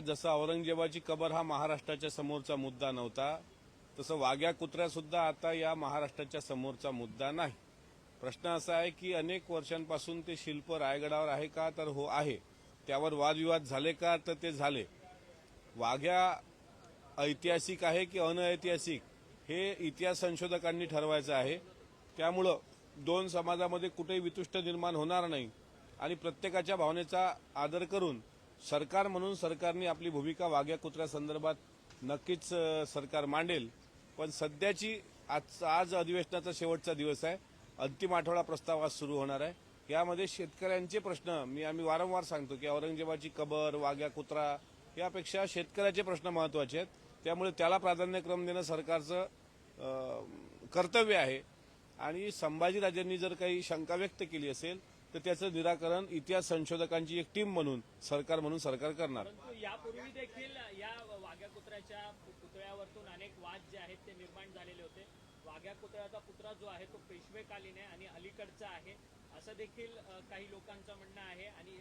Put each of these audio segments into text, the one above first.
जसं औरंगजेबाची कबर हा महाराष्ट्राच्या समोरचा मुद्दा नव्हता तसं वाघ्या कुत्र्या सुद्धा आता या महाराष्ट्राच्या समोरचा मुद्दा नाही. प्रश्न असा आहे की अनेक वर्षांपासून ते शिल्प रायगडावर आहे का तर हो आहे. त्यावर वादविवाद झाले का तर ते झाले. वाघ्या ऐतिहासिक आहे की अनऐतिहासिक हे इतिहास संशोधकांनी ठरवायचं आहे. त्यामुळं दोन समाजामध्ये कुठेही वितुष्ट निर्माण होणार नाही आणि प्रत्येकाच्या भावनेचा आदर करून सरकार म्हणून सरकारने आपली भूमिका वाघ्या कुत्र्या संदर्भात नक्कीच सरकार मांडेल. पण सध्याची आज आज अधिवेशनाचा शेवटचा दिवस आहे. अंतिम आठवडा प्रस्ताव आज सुरू होणार आहे. यामध्ये शेतकऱ्यांचे प्रश्न मी आम्ही वारंवार सांगतो की औरंगजेबाची कबर वाघ्या कुत्रा यापेक्षा शेतकऱ्याचे प्रश्न महत्त्वाचे आहेत. त्यामुळे त्याला प्राधान्यक्रम देणं सरकारचं कर्तव्य आहे. आणि संभाजीराजांनी जर काही शंका व्यक्त केली असेल तर त्याचं निराकरण इतिहास संशोधकांची एक टीम म्हणून सरकार म्हणून सरकार करणार. यापूर्वी देखील या वाघ्या कुत्र्याच्या पुतळ्यावरतून अनेक वाद जे आहेत ते निर्माण झालेले होते. वाघ्या कुत्र्याचा पुतळा जो आहे तो पेशवेकालीन आहे आणि अलीकडचा आहे. असं देखील काही लोकांचं म्हणणं आहे आणि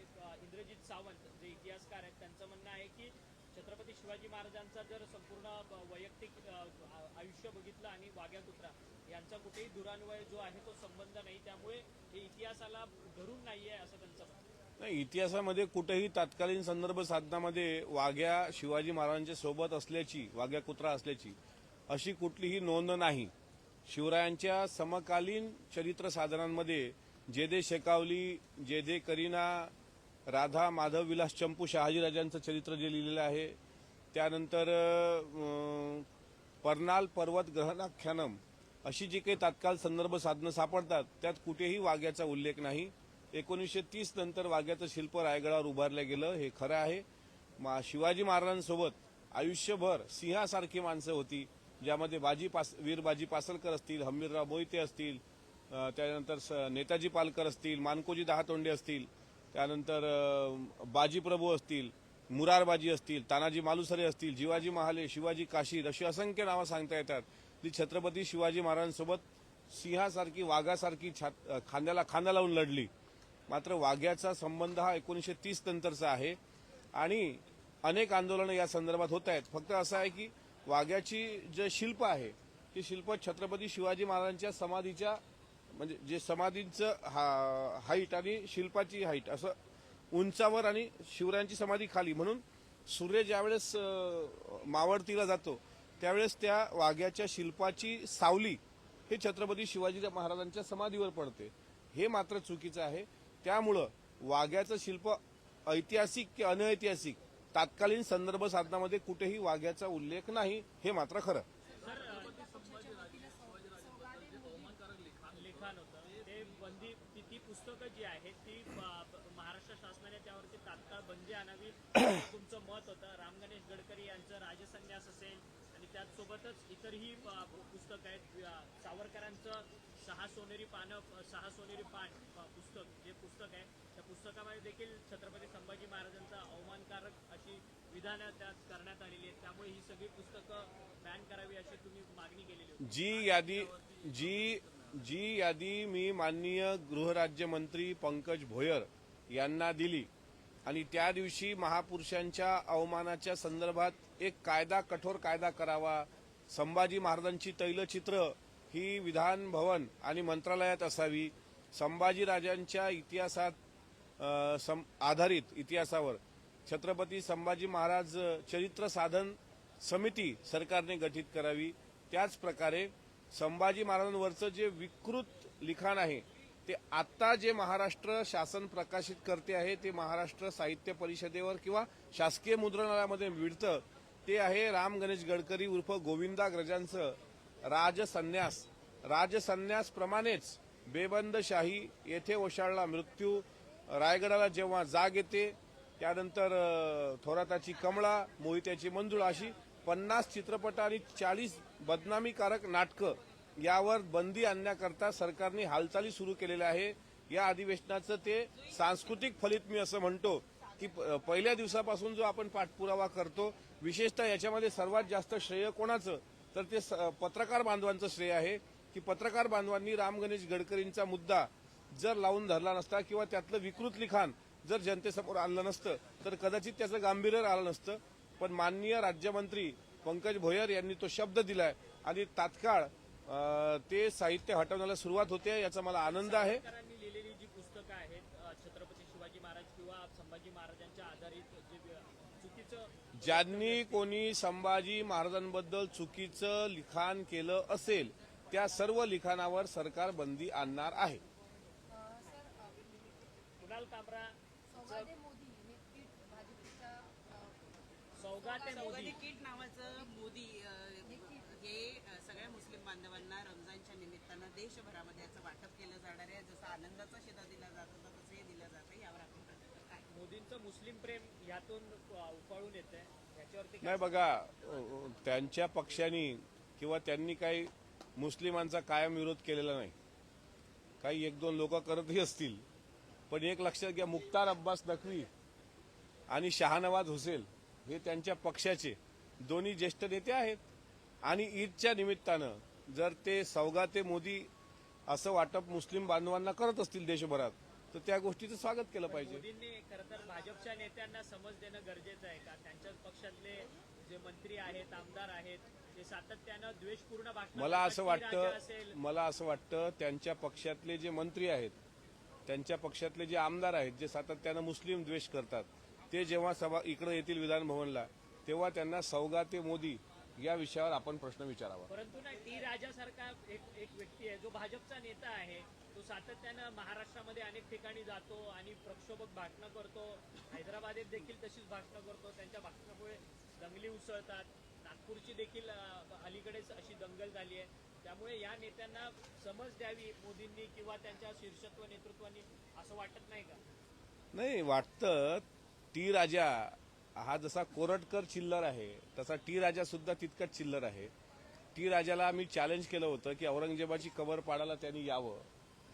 इंद्रजित सावंत जे इतिहासकार आहेत त्यांचं म्हणणं आहे की छत्रपती शिवाजी महाराजांचा जर संपूर्ण वैयक्तिक आयुष्य बघितलं आणि वाघ्या कुत्रा यांचा कुठेही दुरान्वय जो आहे तो संबंध नाही. त्यामुळे हे इतिहासाला धरून नाही आहे असं त्यांचं म्हणणं नाही इतिहासामध्ये कुठेही तत्कालीन संदर्भ साधनामध्ये वाघ्या शिवाजी महाराजांच्या सोबत असल्याची वाघ्या कुत्रा असल्याची अशी कुठलीही नोंद नाही. शिवरायांच्या समकालीन चरित्र साधनांमध्ये जेदे शेकावली जेदे करीना राधा माधव विलास चंपू शहाजीराजांचं चरित्र जे लिहिलेलं आहे त्यानंतर पर्नाल पर्वत ग्रहणाख्यानम अशी जी काही तात्काळ संदर्भ साधनं सापडतात त्यात कुठेही वाघ्याचा उल्लेख नाही. एकोणीसशे तीस नंतर वाघ्याचं शिल्प रायगडावर उभारलं गेलं हे खरं आहे. मा- शिवाजी महाराजांसोबत आयुष्यभर सिंहासारखी माणसं होती. ज्यामध्ये बाजी पास वीर बाजी पासलकर असतील हमीरराव बोईते असतील त्यानंतर स- नेताजी पालकर असतील मानकोजी दहातोंडे असतील त्यानंतर बाजी बाजीप्रभू असतील मुरारबाजी असतील तानाजी मालुसरे असतील जिवाजी महाले शिवाजी काशीद अशी असंख्य नावं सांगता येतात. ती छत्रपती शिवाजी महाराजांसोबत सिंहासारखी वाघासारखी छात खांद्याला खांदा लावून लढली. मात्र वाघ्याचा संबंध हा एकोणीसशे तीस नंतरचा आहे आणि अनेक आंदोलनं या संदर्भात होत आहेत. फक्त असं आहे की वाघ्याची जे शिल्प आहे ते शिल्प छत्रपती शिवाजी महाराजांच्या समाधीच्या म्हणजे जे समाधींचं हा हाईट आणि शिल्पाची हाईट असं उंचावर आणि शिवरायांची समाधी खाली. म्हणून सूर्य ज्यावेळेस मावळतीला जातो त्यावेळेस त्या वाघ्याच्या शिल्पाची सावली हे छत्रपती शिवाजी महाराजांच्या समाधीवर पडते. हे मात्र चुकीचं आहे. त्यामुळं वाघ्याचं शिल्प ऐतिहासिक की अनैतिहासिक तात्कालीन संदर्भ साधनामध्ये कुठेही वाघ्याचा उल्लेख नाही हे मात्र खरं. लिखाण होतं ते बंदी ती ती पुस्तकं जी आहेत ती ब- ब- महाराष्ट्र शासनाने त्यावरती तात्काळ बंदी आणावी असं तुमचं मत होतं. राम गणेश गडकरी यांचं राजसन्यास असेल आणि त्याचसोबतच इतरही प- पुस्तक आहेत अ, सावरकरांचं सहा सोनेरी पानं सहा सोनेरी पान पुस्तक जे पुस्तक आहे त्या पुस्तकामध्ये देखील छत्रपती संभाजी महाराजांचा अवमानकारक अशी विधानं त्यात करण्यात आलेली आहेत. त्यामुळे ही सगळी पुस्तकं बॅन करावी अशी तुम्ही मागणी केलेली होती. जी यादी जी जी यादी मी माननीय गृहराज्यमंत्री पंकज भोयर यांना दिली. आणि त्या दिवशी महापुरुषांच्या अवमानाच्या संदर्भात एक कायदा कठोर कायदा करावा. संभाजी महाराजांची तैलचित्र ही विधान भवन आणि मंत्रालयात असावी. संभाजीराजांच्या इतिहासात सम सं- आधारित इतिहासावर छत्रपती संभाजी महाराज चरित्र साधन समिती सरकारने गठीत करावी. त्याच प्रकारे संभाजी महाराजांवरचं जे विकृत लिखाण आहे ते आत्ता जे महाराष्ट्र शासन प्रकाशित करते आहे ते महाराष्ट्र साहित्य परिषदेवर किंवा शासकीय मुद्रणालयामध्ये मिळतं ते आहे राम गणेश गडकरी उर्फ गोविंदा ग्रजांचं राजसन्यास. राजसन्यासप्रमाणेच बेबंदशाही येथे ओशाळला मृत्यू. रायगडाला जेव्हा जाग येते त्यानंतर अ, थोराताची कमळा मोहित्याची मंजूळ अशी पन्नास चित्रपट आणि चाळीस बदनामीकारक नाटकं यावर बंदी आणण्याकरता सरकारने हालचाली सुरू केलेल्या आहे. या अधिवेशनाचं ते सांस्कृतिक फलित मी असं म्हणतो की प- पहिल्या दिवसापासून जो आपण पाठपुरावा करतो विशेषतः याच्यामध्ये सर्वात जास्त श्रेय कोणाचं? तर ते स- पत्रकार बांधवांचं श्रेय आहे की पत्रकार बांधवांनी राम गणेश गडकरींचा मुद्दा जर लावून धरला नसता किंवा त्यातलं विकृत लिखाण जर जनतेसमोर आणलं नसतं तर कदाचित त्याचं गांभीर्य आलं नसतं. पण माननीय राज्यमंत्री पंकज भोयर यांनी तो शब्द दिलाय आणि तात्काळ ते साहित्य हटवण्याला सुरुवात होते याचा मला आनंद आहे सावरकरांनी लिहिलेली जी पुस्तकं आहेत अ, छत्रपती शिवाजी महाराज किंवा संभाजी महाराजांच्या आधारित जे व्य- चुकीचं ज्यांनी कोणी संभाजी महाराजांबद्दल चुकीचं लिखाण केलं असेल त्या सर्व लिखाणावर सरकार बंदी आणणार आहे. कुणाल कामरा सौगाते मोदी ट्विट भाजपच्या अ, सौगाते मोदी. सौगाती किट नावाचं मोदी अ, हे अ, सगळ्या मुस्लिम बांधवांना रमजानच्या निमित्तानं देशभरामध्ये याचं वाटप केलं जाणार आहे. जसं आनंदाचा शिदा दिला जात होता तसं हे दिलं जातं यावर आपण प्रतिक्रिया मुस्लिम प्रेम यातून उफाळून येत आहे याच्यावरती नाही बघा त्यांच्या पक्षांनी किंवा त्यांनी काही मुस्लिमांचा कायम विरोध केलेला नाही. काही एक दोन लोक करतही असतील पण एक लक्षात घ्या मुख्तार अब्बास नकवी आणि शहानवाज हुसेन हे त्यांच्या पक्षाचे दोन्ही ज्येष्ठ नेते आहेत. आणि ईदच्या निमित्तानं जर ते सौगाते मोदी असं वाटप मुस्लिम बांधवांना करत असतील देशभरात तर त्या गोष्टीचं स्वागत केलं पाहिजे. मोदींनी खरं तर भाजपच्या नेत्यांना समज देणं गरजेचं आहे का? त्यांच्याच पक्षातले जे मंत्री आहेत आमदार आहेत ते सातत्यानं द्वेषपूर्ण मला असं वाटतं मला असं वाटतं त्यांच्या पक्षातले जे मंत्री आहेत त्यांच्या पक्षातले जे आमदार आहेत जे सातत्यानं मुस्लिम द्वेष करतात ते जेव्हा सभा इकडे येतील विधान भवनला तेव्हा त्यांना सौगाते मोदी या विषयावर आपण प्रश्न विचारावा. परंतु ना टी राजासारखा एक एक व्यक्ती आहे जो भाजपचा नेता आहे तो सातत्यानं महाराष्ट्रामध्ये अनेक ठिकाणी जातो आणि प्रक्षोभक भाषणं करतो. हैदराबादेत देखील तशीच भाषणं करतो. त्यांच्या भाषणामुळे दंगली उसळतात. नागपूरची देखील अलीकडेच अशी दंगल झाली आहे. त्यामुळे या नेत्यांना समज द्यावी मोदींनी किंवा त्यांच्या शीर्षत्व नेतृत्वानी असं वाटत नाही का? नाही वाटतं टी राजा हा जसा कोरटकर चिल्लर आहे तसा टी राजा सुद्धा तितकाच चिल्लर आहे. टी राजाला मी चॅलेंज केलं होतं की औरंगजेबाची कबर पाडायला त्यांनी यावं.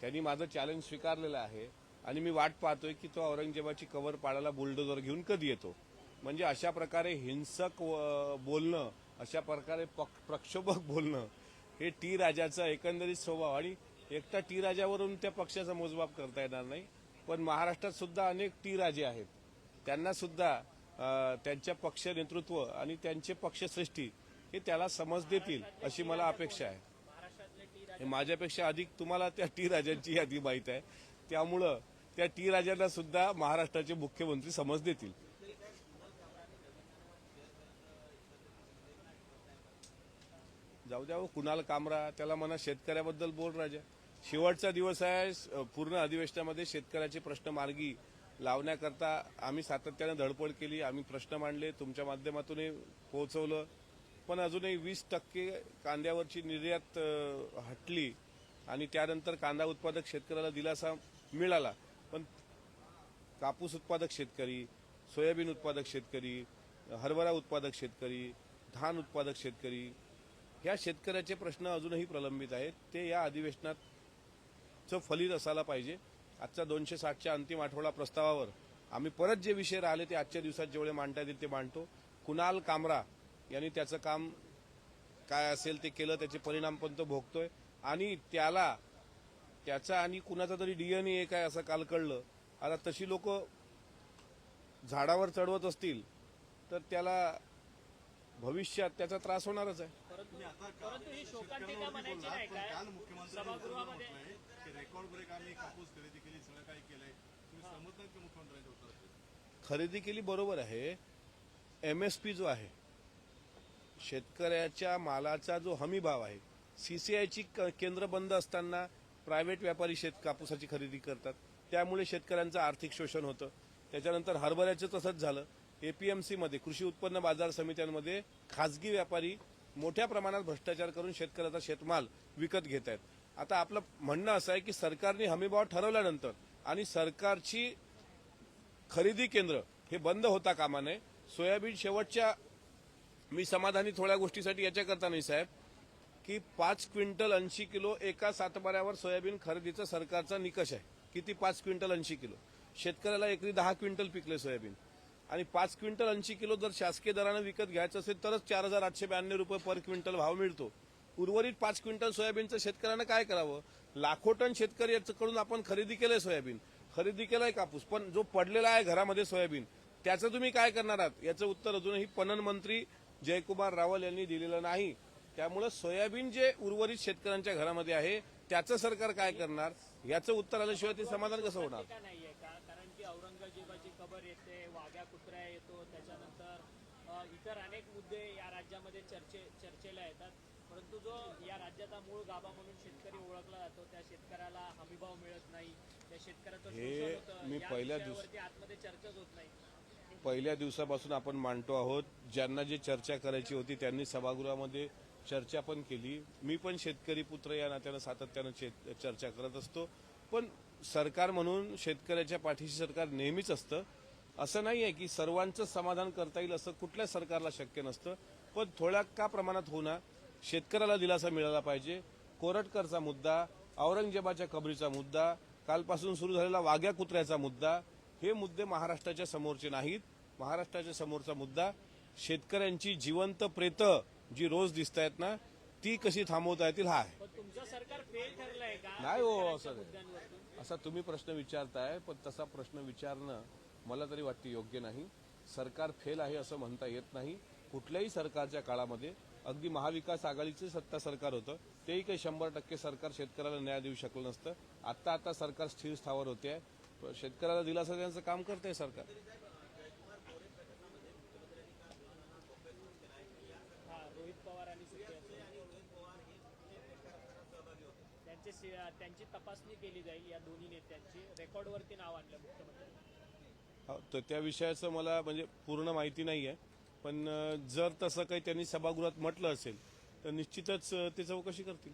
त्यांनी माझं चॅलेंज स्वीकारलेलं आहे आणि मी वाट पाहतोय की तो औरंगजेबाची कबर पाडायला बुलडोजर घेऊन कधी येतो. म्हणजे अशा प्रकारे हिंसक व- बोलणं अशा प्रकारे प्रक्षोभक बोलणं हे टी राजाचा एकंदरीत स्वभाव आणि एकटा टी राजावरून त्या पक्षाचा मोजमाप करता येणार नाही. पण महाराष्ट्रात सुद्धा अनेक टी राजे आहेत. त्यांना सुद्धा त्यांच्या पक्ष नेतृत्व आणि त्यांचे पक्षश्रेष्ठी हे त्याला समज देतील अशी मला अपेक्षा आहे. हे माझ्यापेक्षा अधिक तुम्हाला त्या टी राजांची यादी माहीत आहे. त्यामुळं त्या टी राजांना सुद्धा महाराष्ट्राचे मुख्यमंत्री समज देतील. जाऊ द्या हो, कुणाल कामरा त्याला म्हणा शेतकऱ्याबद्दल बोल राजा. शेवटचा दिवस आहे पूर्ण अधिवेशनामध्ये शेतकऱ्याचे प्रश्न मार्गी लावण्याकरता आम्ही सातत्यानं धडपड केली आम्ही प्रश्न मांडले तुमच्या माध्यमातूनही पोहोचवलं. पण अजूनही वीस टक्के कांद्यावरची निर्यात हटली आणि त्यानंतर कांदा उत्पादक शेतकऱ्याला दिलासा मिळाला. पण कापूस उत्पादक शेतकरी सोयाबीन उत्पादक शेतकरी हरभरा उत्पादक शेतकरी धान उत्पादक शेतकरी ह्या शेतकऱ्याचे प्रश्न अजूनही प्रलंबित आहेत. ते या अधिवेशनात फलित असायला पाहिजे. आजच्या दोनशे साठच्या अंतिम आठवडा प्रस्तावावर. आम्ही परत जे विषय राहिले ते आजच्या दिवसात जेवढे मांडता येतील ते मांडतो. कुणाल कामरा यांनी त्याचं काम काय असेल ते केलं त्याचे परिणाम पण तो भोगतोय. आणि त्याला त्याचा आणि कुणाचा तरी डीएनए काय असं काल कळलं. आता तशी लोक झाडावर चढवत असतील तर त्याला भविष्यात त्याचा त्रास होणारच आहे. परंतु ही शोकांतिका म्हणायची नाही काय? काल मुख्यमंत्री सभागृहामध्ये कापूस खरेदी केली सगळं काही केलंय. तुम्ही सहमत नाही की मुख्यमंत्र्यांच्या उत्तरात खरेदी केली बरोबर आहे. एमएसपी जो आहे शेतकऱ्याच्या मालाचा जो हमी भाव आहे सीसीआयची केंद्र बंद असताना प्रायव्हेट व्यापारी शेत कापूसाची खरेदी करतात. त्यामुळे शेतकऱ्यांचं आर्थिक शोषण होतं. त्याच्यानंतर हरभऱ्याचं तसंच झालं. एपीएमसी मध्ये कृषी उत्पन्न बाजार समित्यांमध्ये खासगी व्यापारी मोठ्या प्रमाणात भ्रष्टाचार करून शेतकऱ्याचा शेतमाल विकत घेत आहेत आता आपलं म्हणणं असं आहे की सरकारने हमीभाव ठरवल्यानंतर आणि सरकारची खरेदी केंद्र हे बंद होता कामा नये. सोयाबीन शेवटच्या मी समाधानी थोड्या गोष्टीसाठी याच्याकरता नाही साहेब की पाच क्विंटल ऐंशी किलो एका सातबाऱ्यावर सोयाबीन खरेदीचा सरकारचा निकष आहे. किती पाच क्विंटल ऐंशी किलो? शेतकऱ्याला एकरी दहा क्विंटल पिकले सोयाबीन. आणि पाच क्विंटल ऐंशी किलो जर शासकीय दरानं विकत घ्यायचं असेल तरच चार हजार आठशे ब्याण्णव रुपये पर क्विंटल भाव मिळतो. उर्वरित पाच क्विंटल सोयाबीनचं शेतकऱ्यांना काय करावं? लाखो टन शेतकरी याच्याकडून आपण खरेदी केलंय सोयाबीन. खरेदी केलाय कापूस पण जो पडलेला आहे घरामध्ये सोयाबीन त्याचं तुम्ही काय करणार आहात? याचं उत्तर अजूनही पणन मंत्री जयकुमार रावल यांनी दिलेलं नाही. त्यामुळं सोयाबीन जे उर्वरित शेतकऱ्यांच्या घरामध्ये आहे त्याचं सरकार काय करणार? याचं उत्तर आल्याशिवाय ते समाधान कसं होणार? कारण की औरंगजेबाची खबर येते वाघ्या कुत्र्या येतो त्याच्यानंतर इतर अनेक मुद्दे या राज्यामध्ये चर्चे चर्चेला येतात. परंतु जो या राज्याचा मूळ गाभा म्हणून शेतकरी ओळखला जातो त्या शेतकऱ्याला हमीभाव मिळत नाही. त्या शेतकऱ्याचं हे मी पहिल्या विषयावरती आतमध्ये चर्चाच होत नाही. पहिल्या दिवसापासून आपण मांडतो आहोत. ज्यांना जे चर्चा करायची होती त्यांनी सभागृहामध्ये चर्चा पण केली. मी पण शेतकरी पुत्र या नात्यानं सातत्यानं चर्चा करत असतो. पण सरकार म्हणून शेतकऱ्याच्या पाठीशी सरकार नेहमीच असतं. असं नाही आहे की सर्वांचं समाधान करता येईल असं कुठल्याच सरकारला शक्य नसतं. पण थोड्या का प्रमाणात होणार? शेतकऱ्याला दिलासा मिळाला पाहिजे. कोरटकरचा मुद्दा औरंगजेबाच्या कबरीचा मुद्दा कालपासून सुरू झालेला वाघ्या कुत्र्याचा मुद्दा हे मुद्दे महाराष्ट्राच्या समोरचे नाहीत. महाराष्ट्राच्या समोरचा मुद्दा शेतकऱ्यांची जिवंत प्रेत जी रोज दिसत आहेत ना ती कशी थांबवता येतील हा आहे. नाही हो, असं असा तुम्ही प्रश्न विचारताय पण तसा प्रश्न विचारणं मला तरी वाटते योग्य नाही. सरकार फेल आहे असं म्हणता येत नाही. कुठल्याही सरकारच्या काळामध्ये अगदी महाविकास आघाडीचं सत्ता सरकार होतं. तेही काही शंभर टक्के सरकार शेतकऱ्याला न्याय देऊ शकलं नसतं. आता आता सरकार स्थिर स्थावर होते. आहे शेतकऱ्याला दिलासा देण्याचं काम करते सरकार. हा आणि सुप्रिया त्यांचे तपासणी केली जाईल या दोन्ही नेत्यांची. रेकॉर्डवरती नाव आणलं मुख्यमंत्री तर त्या विषयाचं मला म्हणजे पूर्ण माहिती नाही आहे पण जर तसं काही त्यांनी सभागृहात म्हटलं असेल तर निश्चितच ते चौकशी करतील.